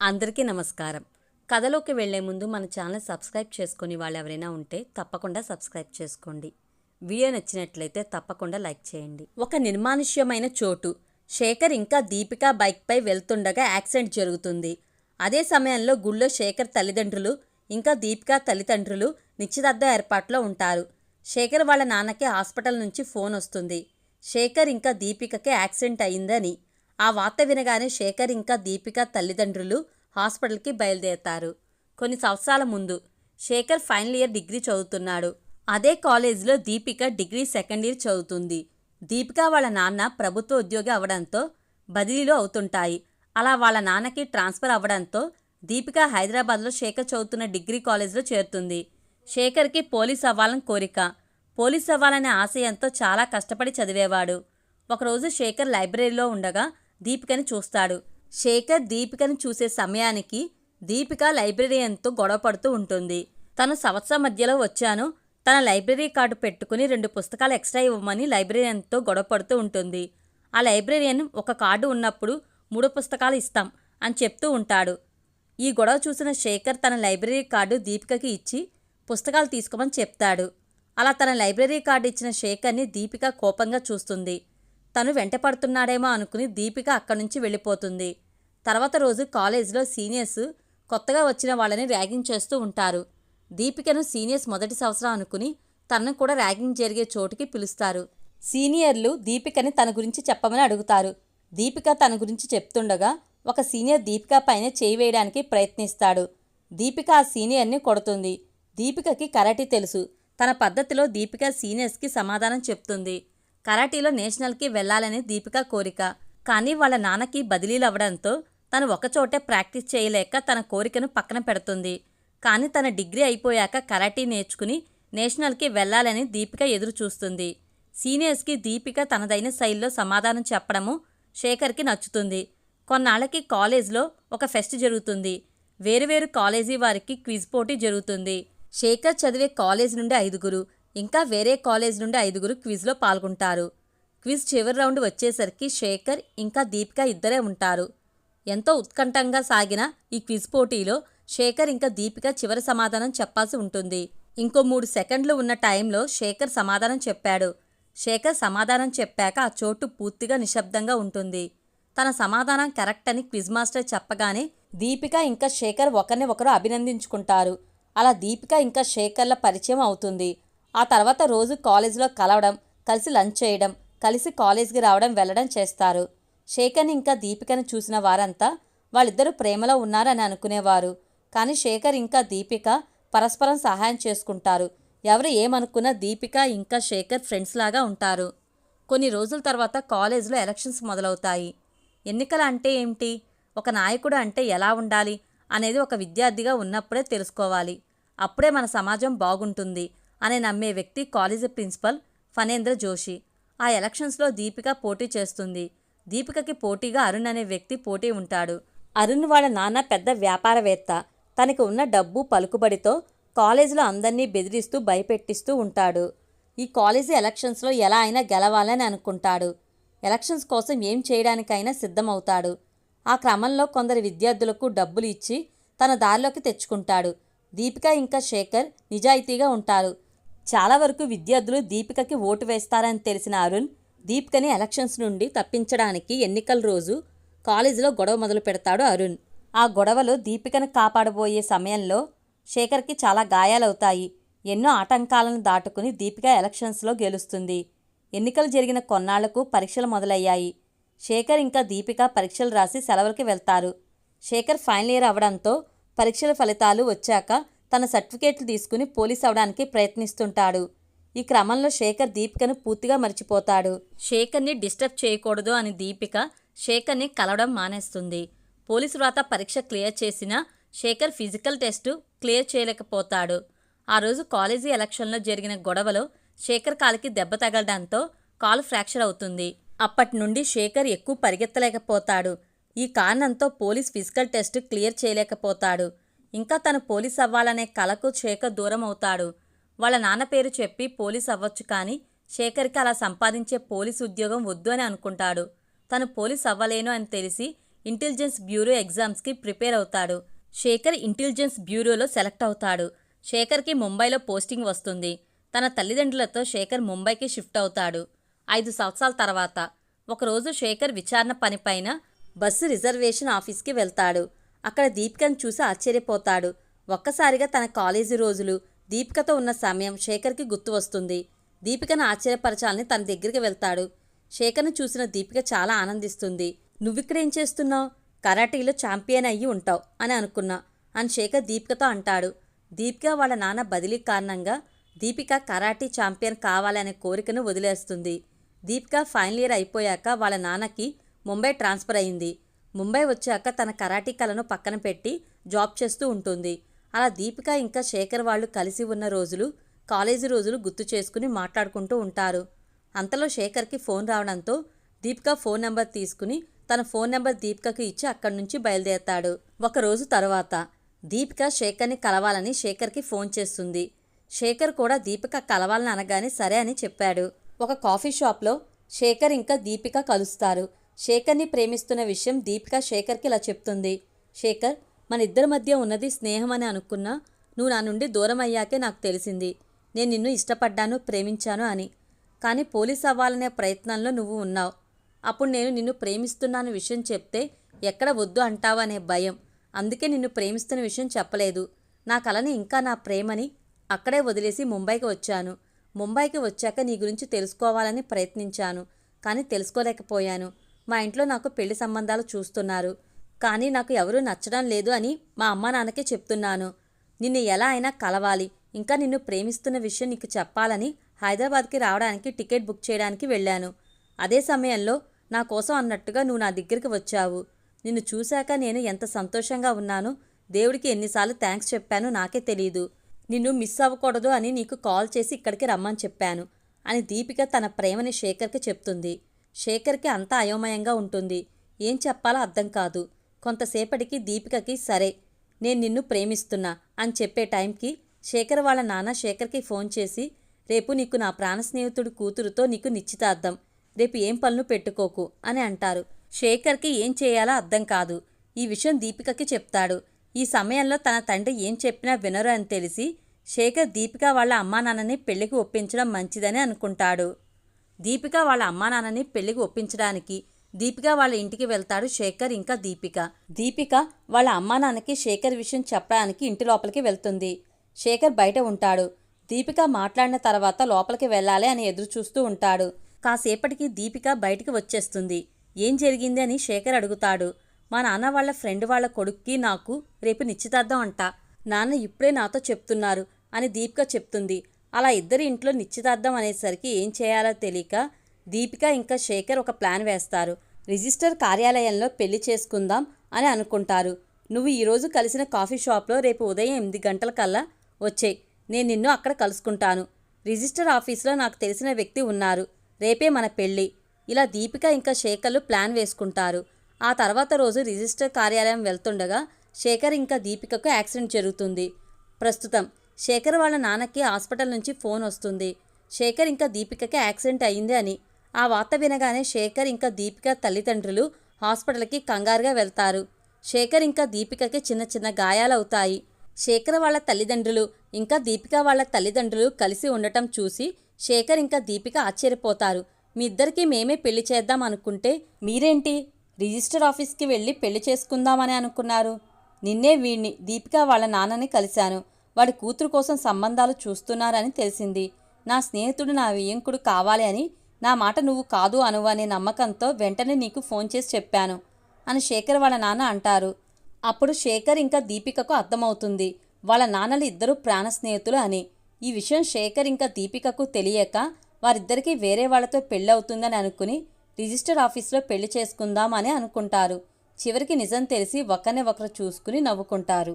అందరికీ నమస్కారం. కథలోకి వెళ్ళే ముందు మన ఛానల్ సబ్స్క్రైబ్ చేసుకుని వాళ్ళు ఎవరైనా ఉంటే తప్పకుండా సబ్స్క్రైబ్ చేసుకోండి. వీడియో నచ్చినట్లయితే తప్పకుండా లైక్ చేయండి. ఒక నిర్మానుష్యమైన చోటు. శేఖర్ ఇంకా దీపిక బైక్పై వెళ్తుండగా యాక్సిడెంట్ జరుగుతుంది. అదే సమయంలో గుళ్ళో శేఖర్ తల్లిదండ్రులు ఇంకా దీపిక తల్లిదండ్రులు నిశ్చితార్థ ఏర్పాట్లో ఉంటారు. శేఖర్ వాళ్ళ నాన్నకి హాస్పిటల్ నుంచి ఫోన్ వస్తుంది. శేఖర్ ఇంకా దీపికకి యాక్సిడెంట్ అయిందని ఆ వార్త వినగానే శేఖర్ ఇంకా దీపిక తల్లిదండ్రులు హాస్పిటల్కి బయలుదేరతారు. కొన్ని సంవత్సరాల ముందు శేఖర్ ఫైనల్ ఇయర్ డిగ్రీ చదువుతున్నాడు. అదే కాలేజీలో దీపిక డిగ్రీ సెకండ్ ఇయర్ చదువుతుంది. దీపిక వాళ్ళ నాన్న ప్రభుత్వ ఉద్యోగి అవడంతో బదిలీలు అవుతుంటాయి. అలా వాళ్ళ నాన్నకి ట్రాన్స్ఫర్ అవ్వడంతో దీపిక హైదరాబాద్లో శేఖర్ చదువుతున్న డిగ్రీ కాలేజీలో చేరుతుంది. శేఖర్కి పోలీస్ అవ్వాలని కోరిక. పోలీస్ అవ్వాలనే ఆశయంతో చాలా కష్టపడి చదివేవాడు. ఒకరోజు శేఖర్ లైబ్రరీలో ఉండగా దీపికని చూస్తాడు. శేఖర్ దీపికను చూసే సమయానికి దీపిక లైబ్రరీయన్తో గొడవ పడుతూ ఉంటుంది. తను సంవత్సరం మధ్యలో వచ్చాను. తన లైబ్రరీ కార్డు పెట్టుకుని రెండు పుస్తకాలు ఎక్స్ట్రా ఇవ్వమని లైబ్రరీయన్తో గొడవ పడుతూ ఉంటుంది. ఆ లైబ్రరీయన్ ఒక కార్డు ఉన్నప్పుడు మూడు పుస్తకాలు ఇస్తాం అని చెప్తూ ఉంటాడు. ఈ గొడవ చూసిన శేఖర్ తన లైబ్రరీ కార్డు దీపికకి ఇచ్చి పుస్తకాలు తీసుకోమని చెప్తాడు. అలా తన లైబ్రరీ కార్డు ఇచ్చిన శేఖర్ని దీపిక కోపంగా చూస్తుంది. తను వెంటపడుతున్నాడేమో అనుకుని దీపిక అక్కడి నుంచి వెళ్ళిపోతుంది. తర్వాత రోజు కాలేజీలో సీనియర్స్ కొత్తగా వచ్చిన వాళ్ళని ర్యాగింగ్ చేస్తూ ఉంటారు. దీపికను సీనియర్స్ మొదటి సంవత్సరం అనుకుని తనను కూడా ర్యాగింగ్ జరిగే చోటుకి పిలుస్తారు. సీనియర్లు దీపికని తన గురించి చెప్పమని అడుగుతారు. దీపిక తన గురించి చెప్తుండగా ఒక సీనియర్ దీపిక పైన చేయి వేయడానికి ప్రయత్నిస్తాడు. దీపిక ఆ సీనియర్ని కొడుతుంది. దీపికకి కరాటీ తెలుసు. తన పద్ధతిలో దీపిక సీనియర్స్కి సమాధానం చెప్తుంది. కరాటీలో నేషనల్కి వెళ్ళాలని దీపిక కోరిక. కానీ వాళ్ళ నాన్నకి బదిలీలు అవ్వడంతో తను ఒకచోటే ప్రాక్టీస్ చేయలేక తన కోరికను పక్కన పెడుతుంది. కానీ తన డిగ్రీ అయిపోయాక కరాటీ నేర్చుకుని నేషనల్కి వెళ్ళాలని దీపిక ఎదురు చూస్తుంది సీనియర్స్కి దీపిక తనదైన శైలిలో సమాధానం చెప్పడము శేఖర్కి నచ్చుతుంది. కొన్నాళ్ళకి కాలేజ్లో ఒక ఫెస్ట్ జరుగుతుంది. వేరువేరు కాలేజీ వారికి క్విజ్ పోటీ జరుగుతుంది. శేఖర్ చదివే కాలేజ్ నుండి ఐదుగురు. ఇంకా వేరే కాలేజ్ నుండి ఐదుగురు క్విజ్లో పాల్గొంటారు. క్విజ్ చివరి రౌండ్ వచ్చేసరికి శేఖర్ ఇంకా దీపిక ఇద్దరే ఉంటారు. ఎంతో ఉత్కంఠంగా సాగిన ఈ క్విజ్ పోటీలో శేఖర్ ఇంకా దీపిక చివరి సమాధానం చెప్పాల్సి ఉంటుంది. ఇంకో మూడు సెకండ్లు ఉన్న టైంలో శేఖర్ సమాధానం చెప్పాడు. శేఖర్ సమాధానం చెప్పాక ఆ చోటు పూర్తిగా నిశ్శబ్దంగా ఉంటుంది. తన సమాధానం కరెక్ట్ అని క్విజ్ మాస్టర్ చెప్పగానే దీపిక ఇంకా శేఖర్ ఒకరిని ఒకరు అభినందించుకుంటారు. అలా దీపిక ఇంకా శేఖర్ల పరిచయం అవుతుంది. ఆ తర్వాత రోజు కాలేజీలో కలవడం కలిసి లంచ్ చేయడం కలిసి కాలేజీకి రావడం వెళ్ళడం చేస్తారు. శేఖర్ని ఇంకా దీపికను చూసిన వారంతా వాళ్ళిద్దరూ ప్రేమలో ఉన్నారని అనుకునేవారు. కానీ శేఖర్ ఇంకా దీపిక పరస్పరం సహాయం చేసుకుంటారు. ఎవరు ఏమనుకున్నా దీపిక ఇంకా శేఖర్ ఫ్రెండ్స్ లాగా ఉంటారు. కొన్ని రోజుల తర్వాత కాలేజీలో ఎలక్షన్స్ మొదలవుతాయి. ఎన్నికలు అంటే ఏమిటి? ఒక నాయకుడు అంటే ఎలా ఉండాలి? అనేది ఒక విద్యార్థిగా ఉన్నప్పుడే తెలుసుకోవాలి. అప్పుడే మన సమాజం బాగుంటుంది. అని నమ్మే వ్యక్తి కాలేజీ ప్రిన్సిపల్ ఫణేంద్ర జోషి. ఆ ఎలక్షన్స్లో దీపిక పోటీ చేస్తుంది. దీపికకి పోటీగా అరుణ్ అనే వ్యక్తి పోటీ ఉంటాడు. అరుణ్ వాళ్ళ నాన్న పెద్ద వ్యాపారవేత్త. తనకు ఉన్న డబ్బు పలుకుబడితో కాలేజీలో అందరినీ బెదిరిస్తూ భయపెట్టిస్తూ ఉంటాడు. ఈ కాలేజీ ఎలక్షన్స్లో ఎలా అయినా గెలవాలని అనుకుంటాడు. ఎలక్షన్స్ కోసం ఏం చేయడానికైనా సిద్ధమవుతాడు. ఆ క్రమంలో కొందరు విద్యార్థులకు డబ్బులు ఇచ్చి తన దారిలోకి తెచ్చుకుంటాడు. దీపిక ఇంకా శేఖర్ నిజాయితీగా ఉంటారు. చాలా వరకు విద్యార్థులు దీపికకి ఓటు వేస్తారని తెలిసిన అరుణ్ దీపికని ఎలక్షన్స్ నుండి తప్పించడానికి ఎన్నికల రోజు కాలేజీలో గొడవ మొదలు పెడతాడు అరుణ్. ఆ గొడవలో దీపికను కాపాడబోయే సమయంలో శేఖర్కి చాలా గాయాలవుతాయి. ఎన్నో ఆటంకాలను దాటుకుని దీపిక ఎలక్షన్స్లో గెలుస్తుంది. ఎన్నికలు జరిగిన కొన్నాళ్ళకు పరీక్షలు మొదలయ్యాయి. శేఖర్ ఇంకా దీపిక పరీక్షలు రాసి సెలవులకి వెళ్తారు. శేఖర్ ఫైనల్ ఇయర్ అవడంతో పరీక్షల ఫలితాలు వచ్చాక తన సర్టిఫికేట్లు తీసుకుని పోలీస్ అవడానికి ప్రయత్నిస్తుంటాడు. ఈ క్రమంలో శేఖర్ దీపికను పూర్తిగా మర్చిపోతాడు. శేఖర్ని డిస్టర్బ్ చేయకూడదు అని దీపిక శేఖర్ని కలవడం మానేస్తుంది. పోలీసు వ్రాత పరీక్ష క్లియర్ చేసినా శేఖర్ ఫిజికల్ టెస్టు క్లియర్ చేయలేకపోతాడు. ఆ రోజు కాలేజీ ఎలక్షన్లో జరిగిన గొడవలో శేఖర్ కాలికి దెబ్బ తగలడంతో కాలు ఫ్రాక్చర్ అవుతుంది. అప్పటి నుండి శేఖర్ ఎక్కువ పరిగెత్తలేకపోతాడు. ఈ కారణంతో పోలీస్ ఫిజికల్ టెస్ట్ క్లియర్ చేయలేకపోతాడు. ఇంకా తను పోలీస్ అవ్వాలనే కలకు శేఖర్ దూరం అవుతాడు వాళ్ళ నాన్న పేరు చెప్పి పోలీస్ అవ్వచ్చు కానీ శేఖర్కి అలా సంపాదించే పోలీస్ ఉద్యోగం వద్దు అని అనుకుంటాడు. తను పోలీస్ అవ్వలేను అని తెలిసి ఇంటెలిజెన్స్ బ్యూరో ఎగ్జామ్స్కి ప్రిపేర్ అవుతాడు. శేఖర్ ఇంటెలిజెన్స్ బ్యూరోలో సెలెక్ట్ అవుతాడు. శేఖర్కి ముంబైలో పోస్టింగ్ వస్తుంది. తన తల్లిదండ్రులతో శేఖర్ ముంబైకి షిఫ్ట్ అవుతాడు. ఐదు సంవత్సరాల తర్వాత. ఒకరోజు శేఖర్ విచారణ పనిపైన బస్సు రిజర్వేషన్ ఆఫీస్కి వెళ్తాడు. అక్కడ దీపికను చూసి ఆశ్చర్యపోతాడు. ఒక్కసారిగా తన కాలేజీ రోజులు దీపికతో ఉన్న సమయం శేఖర్కి గుర్తు వస్తుంది. దీపికను ఆశ్చర్యపరచాలని తన దగ్గరికి వెళ్తాడు. శేఖర్ను చూసిన దీపిక చాలా ఆనందిస్తుంది. నువ్విక్కడేం చేస్తున్నావు? కరాటీలో ఛాంపియన్ అయ్యి ఉంటావు అని అనుకున్నా అని శేఖర్ దీపికతో అంటాడు. దీపిక వాళ్ళ నాన్న బదిలీ కారణంగా దీపిక కరాటీ ఛాంపియన్ కావాలనే కోరికను వదిలేస్తుంది. దీపిక ఫైనల్ ఇయర్ అయిపోయాక వాళ్ళ నాన్నకి ముంబై ట్రాన్స్ఫర్ అయింది. ముంబై వచ్చాక తన కరాటీ కళను పక్కన పెట్టి జాబ్ చేస్తూ ఉంటుంది. అలా దీపిక ఇంకా శేఖర్ వాళ్ళు కలిసి ఉన్న రోజులు కాలేజీ రోజులు గుర్తు చేసుకుని మాట్లాడుకుంటూ ఉంటారు. అంతలో శేఖర్కి ఫోన్ రావడంతో దీపిక ఫోన్ నెంబర్ తీసుకుని తన ఫోన్ నెంబర్ దీపికకు ఇచ్చి అక్కడి నుంచి బయలుదేరతాడు. ఒకరోజు తర్వాత దీపిక శేఖర్ని కలవాలని శేఖర్కి ఫోన్ చేస్తుంది. శేఖర్ కూడా దీపిక కలవాలని అనగానే సరే అని చెప్పాడు. ఒక కాఫీ షాప్లో శేఖర్ ఇంకా దీపిక కలుస్తారు. శేఖర్ని ప్రేమిస్తున్న విషయం దీపిక శేఖర్కి ఇలా చెప్తుంది. శేఖర్ మన ఇద్దరి మధ్య ఉన్నది స్నేహం అని అనుకున్నా నువ్వు నా నుండి దూరం అయ్యాకే నాకు తెలిసింది. నేను నిన్ను ఇష్టపడ్డాను ప్రేమించాను అని. కానీ పోలీస్ అవ్వాలనే ప్రయత్నంలో నువ్వు ఉన్నావు. అప్పుడు నేను నిన్ను ప్రేమిస్తున్నాను విషయం చెప్తే ఎక్కడ వద్దు అంటావు అనే భయం. అందుకే నిన్ను ప్రేమిస్తున్న విషయం చెప్పలేదు. నా కలని ఇంకా నా ప్రేమని అక్కడే వదిలేసి ముంబైకి వచ్చాను. ముంబైకి వచ్చాక నీ గురించి తెలుసుకోవాలని ప్రయత్నించాను. కానీ తెలుసుకోలేకపోయాను. మా ఇంట్లో నాకు పెళ్ళి సంబంధాలు చూస్తున్నారు. కానీ నాకు ఎవరూ నచ్చడం లేదు అని మా అమ్మ నాన్నకే చెప్తున్నాను. నిన్ను ఎలా అయినా కలవాలి. ఇంకా నిన్ను ప్రేమిస్తున్న విషయం నీకు చెప్పాలని హైదరాబాద్కి రావడానికి టికెట్ బుక్ చేయడానికి వెళ్ళాను. అదే సమయంలో నా కోసం అన్నట్టుగా నువ్వు నా దగ్గరికి వచ్చావు. నిన్ను చూశాక నేను ఎంత సంతోషంగా ఉన్నానో. దేవుడికి ఎన్నిసార్లు థ్యాంక్స్ చెప్పానో నాకే తెలియదు నిన్ను మిస్ అవ్వకూడదు అని నీకు కాల్ చేసి ఇక్కడికి రమ్మని చెప్పాను అని దీపిక తన ప్రేమని శేఖర్కి చెప్తుంది. శేఖర్కి అంతా అయోమయంగా ఉంటుంది. ఏం చెప్పాలో అర్థం కాదు. కొంతసేపటికి దీపికకి సరే నేను నిన్ను ప్రేమిస్తున్నా అని చెప్పే టైంకి శేఖర్ వాళ్ళ నాన్న శేఖర్కి ఫోన్ చేసి రేపు నీకు నా ప్రాణ స్నేహితుడు కూతురుతో నీకు నిశ్చితార్థం రేపు ఏం పనులు పెట్టుకోకు అని అంటారు. శేఖర్కి ఏం చేయాలో అర్థం కాదు. ఈ విషయం దీపికకి చెప్తాడు. ఈ సమయంలో తన తండ్రి ఏం చెప్పినా వినరు అని తెలిసి శేఖర్ దీపిక వాళ్ళ అమ్మా నాన్నని పెళ్ళికి ఒప్పించడం మంచిదని అనుకుంటాడు. దీపిక వాళ్ళ అమ్మా నాన్నని పెళ్ళికి ఒప్పించడానికి. దీపిక వాళ్ళ ఇంటికి వెళ్తాడు శేఖర్ ఇంకా దీపిక. దీపిక వాళ్ళ అమ్మా నాన్నకి శేఖర్ విషయం చెప్పడానికి ఇంటి లోపలికి వెళ్తుంది. శేఖర్ బయట ఉంటాడు. దీపిక మాట్లాడిన తర్వాత లోపలికి వెళ్ళాలి అని ఎదురు చూస్తూ ఉంటాడు. కాసేపటికి దీపిక బయటికి వచ్చేస్తుంది. ఏం జరిగింది అని శేఖర్ అడుగుతాడు. మా నాన్న వాళ్ళ ఫ్రెండ్ వాళ్ళ కొడుక్కి నాకు రేపు నిశ్చితార్థం అంట. నాన్న ఇప్పుడే నాతో చెప్తున్నారు అని దీపిక చెప్తుంది. అలా ఇద్దరి ఇంట్లో నిశ్చితార్థం అనేసరికి ఏం చేయాలో తెలియక దీపిక ఇంకా శేఖర్ ఒక ప్లాన్ వేస్తారు. రిజిస్టర్ కార్యాలయంలో పెళ్ళి చేసుకుందాం అని అనుకుంటారు. నువ్వు ఈరోజు కలిసిన కాఫీ షాప్లో రేపు ఉదయం ఎనిమిది గంటల కల్లా వచ్చే నేను నిన్ను అక్కడ కలుసుకుంటాను. రిజిస్టర్ ఆఫీస్లో నాకు తెలిసిన వ్యక్తి ఉన్నారు. రేపే మన పెళ్ళి ఇలా దీపిక ఇంకా శేఖర్లు ప్లాన్ వేసుకుంటారు. ఆ తర్వాత రోజు రిజిస్టర్ కార్యాలయం వెళ్తుండగా శేఖర్ ఇంకా దీపికకు యాక్సిడెంట్ జరుగుతుంది. ప్రస్తుతం శేఖర్ వాళ్ళ నాన్నకి హాస్పిటల్ నుంచి ఫోన్ వస్తుంది. శేఖర్ ఇంకా దీపికకి యాక్సిడెంట్ అయింది అని. ఆ వార్త వినగానే శేఖర్ ఇంకా దీపిక తల్లిదండ్రులు హాస్పిటల్కి కంగారుగా వెళ్తారు. శేఖర్ ఇంకా దీపికకి చిన్న చిన్న గాయాలవుతాయి. శేఖర్ వాళ్ళ తల్లిదండ్రులు ఇంకా దీపిక వాళ్ళ తల్లిదండ్రులు కలిసి ఉండటం చూసి శేఖర్ ఇంకా దీపిక ఆశ్చర్యపోతారు. మీ ఇద్దరికీ మేమే పెళ్ళి చేద్దాం అనుకుంటే మీరేంటి? రిజిస్టర్ ఆఫీస్కి వెళ్ళి పెళ్ళి చేసుకుందామని అనుకున్నారు. నిన్నే వీణ్ణి దీపిక వాళ్ళ నాన్నని కలిశాను. వాడి కూతురు కోసం సంబంధాలు చూస్తున్నారని తెలిసింది. నా స్నేహితుడు నా వియంకుడు కావాలి అని నా మాట నువ్వు కాదు అను అనే నమ్మకంతో వెంటనే నీకు ఫోన్ చేసి చెప్పాను అని శేఖర్ వాళ్ళ నాన్న అంటారు. అప్పుడు శేఖర్ ఇంకా దీపికకు అర్థమవుతుంది. వాళ్ళ నాన్నలు ఇద్దరు ప్రాణ స్నేహితులు అని. ఈ విషయం శేఖర్ ఇంకా దీపికకు తెలియక వారిద్దరికీ వేరే వాళ్ళతో పెళ్ళవుతుందని అనుకుని రిజిస్టర్ ఆఫీస్లో పెళ్ళి చేసుకుందాం అని అనుకుంటారు. చివరికి నిజం తెలిసి ఒకరిని ఒకరు చూసుకుని నవ్వుకుంటారు.